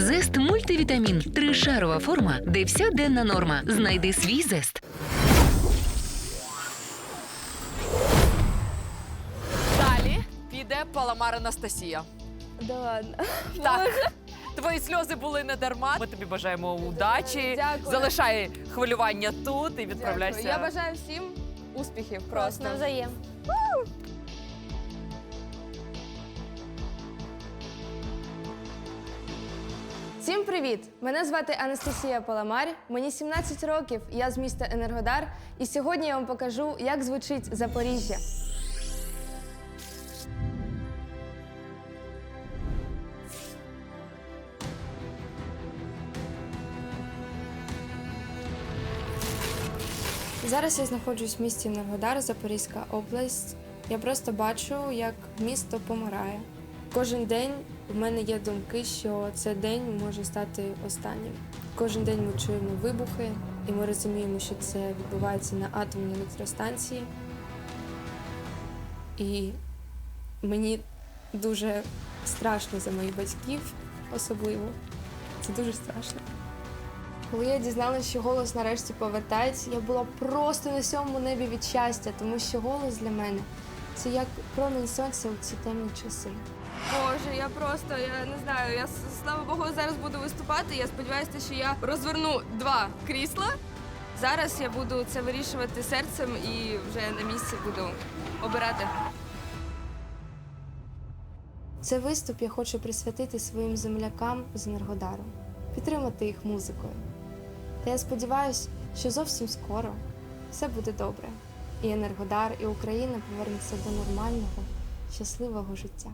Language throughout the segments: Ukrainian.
Зест мультивітамін. Тришарова форма, де вся денна норма. Знайди свій зест. Далі піде Паламар Анастасія. Да ладно. Так. Твої сльози були не дарма. Ми тобі бажаємо удачі. Дякую. Залишай хвилювання тут і відправляйся. Дякую. Я бажаю всім успіхів просто. навзаєм. Всім привіт! Мене звати Анастасія Паламар. Мені 17 років. Я з міста Енергодар. І сьогодні я вам покажу, як звучить Запоріжжя. Зараз я знаходжусь в місті Енергодар, Запорізька область. Я просто бачу, як місто помирає. Кожен день в мене є думки, що цей день може стати останнім. Кожен день ми чуємо вибухи, і ми розуміємо, що це відбувається на атомній електростанції. І мені дуже страшно за моїх батьків, особливо. Це дуже страшно. Коли я дізналася, що голос нарешті повертається, я була просто на сьомому небі від щастя, тому що голос для мене це як промінь сонця у ці темні часи. Боже, я просто я не знаю. Я слава Богу зараз буду виступати. Я сподіваюся, що я розверну два крісла. Зараз я буду це вирішувати серцем і вже на місці буду обирати. Цей виступ я хочу присвятити своїм землякам з Енергодару, підтримати їх музикою. Та я сподіваюся, що зовсім скоро все буде добре. І Енергодар, і Україна повернуться до нормального, щасливого життя.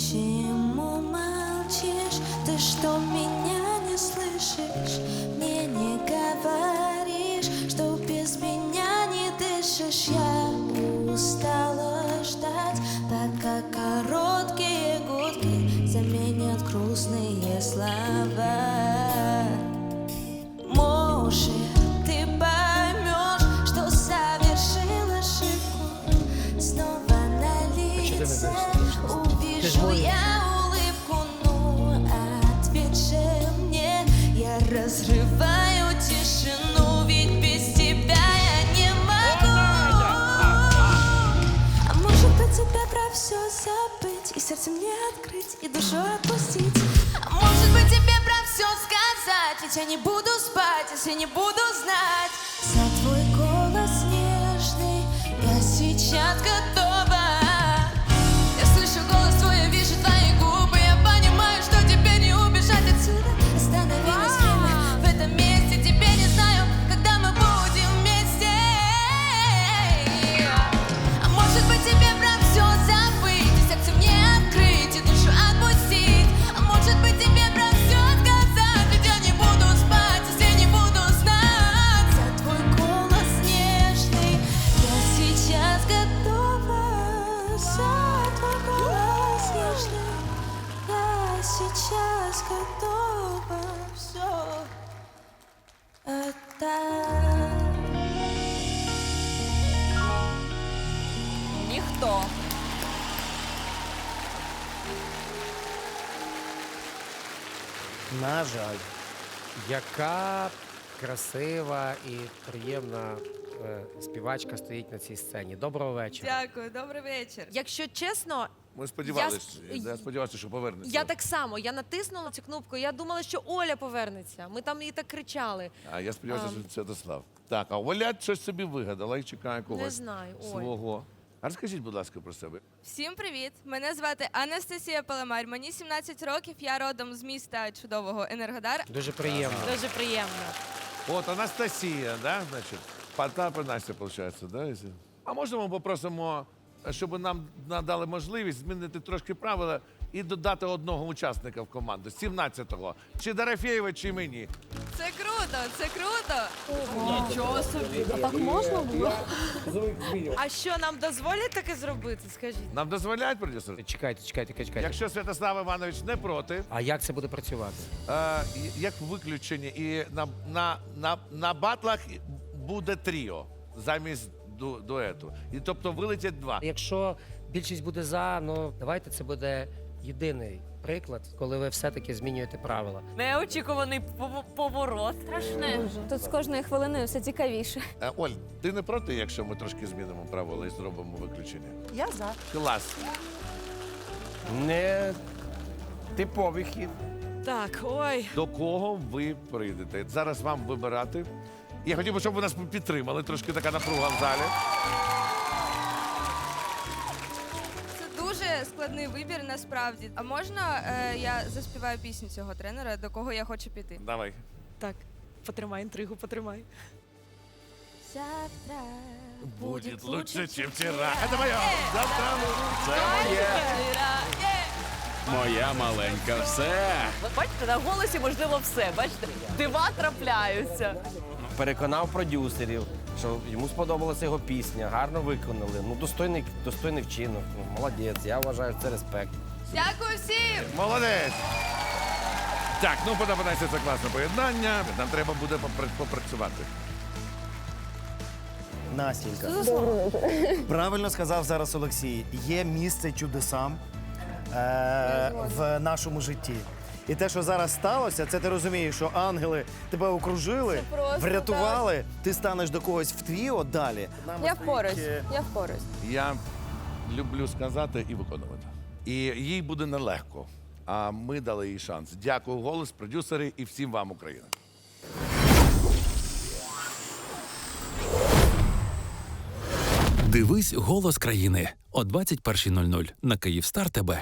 Почему молчишь? Ты что, меня не слышишь? Разрываю тишину Ведь без тебя я не могу. А может быть тебе про все забыть И сердце мне открыть, и душу отпустить? А может быть тебе про все сказать Ведь я не буду спать, если не буду знать. За твой голос нежный Я сейчас готова На жаль, яка красива і приємна е, співачка стоїть на цій сцені. Доброго вечора. Дякую, добрий вечір. Якщо чесно, Ми сподівалися, Я с- я, сподівався, що повернеться. я так само я натиснула цю кнопку. Я думала, що Оля повернеться. Ми там їй так кричали. А я сподівався, Ам. що Святослав. Так, а Оля щось собі вигадала і чекає когось. Не знаю, Оль. Свого. А розкажіть, будь ласка, про себе. Всім привіт! Мене звати Анастасія Паламар. Мені 17 років. Я родом з міста чудового Енергодар. Дуже приємно. Дуже приємно. От Анастасія, да? Значить, Потап і Настя, виходить, да? А можна ми попросимо, щоб нам надали можливість змінити трошки правила і додати одного учасника в команду, 17-го. Чи Дорофєєва, чи мені. Це круто! Круто, це круто. Нічого собі. Так можна було? А що нам дозволять таке зробити? Скажіть. Нам дозволяють продюсер? Чекайте, чекайте, чекайте. Якщо Святослав Іванович не проти, А як це буде працювати? е, як виключення, і на, на, на, на батлах буде тріо замість ду, дуету. І тобто вилетять два. Якщо більшість буде за, ну давайте це буде єдиний приклад, коли ви все-таки змінюєте правила. Неочікуваний пов- поворот. Страшне. Тут з кожною хвилиною все цікавіше. Е, Оль, ти не проти, якщо ми трошки змінимо правила і зробимо виключення? Я за. Клас. Не типовий хід. Так, ой. До кого ви прийдете? Зараз вам вибирати. Я хотів би, щоб ви нас підтримали. Трошки така напруга в залі. Складний вибір насправді. А можна е, я заспіваю пісню цього тренера, до кого я хочу піти? Давай. Так, потримай інтригу, потримай. Завтра Будет лучше, чем вчера. Это моє. Завтра. Це моє. Моя маленька, все. Бачите, на голосі можливо все. Бачите, дива трапляються. Переконав продюсерів, що йому сподобалася його пісня, гарно виконали. Ну, достойний, достойний вчинок. Ну, молодець. Я вважаю, це респект. Дякую всім! Молодець. Так, ну подобається це класне поєднання. Нам треба буде попра- попрацювати. Настілька. Правильно сказав зараз Олексій. Є місце чудесам е, в нашому житті. І те, що зараз сталося, це ти розумієш, що ангели тебе окружили, Це просто врятували, ти станеш до когось в твіо далі. Я впораюсь, я впораюсь. Я люблю сказати і виконувати. І їй буде нелегко. А ми дали їй шанс. Дякую, голос, продюсери і всім вам, Україна. Дивись голос країни о 21.00 на Київстар ТБ.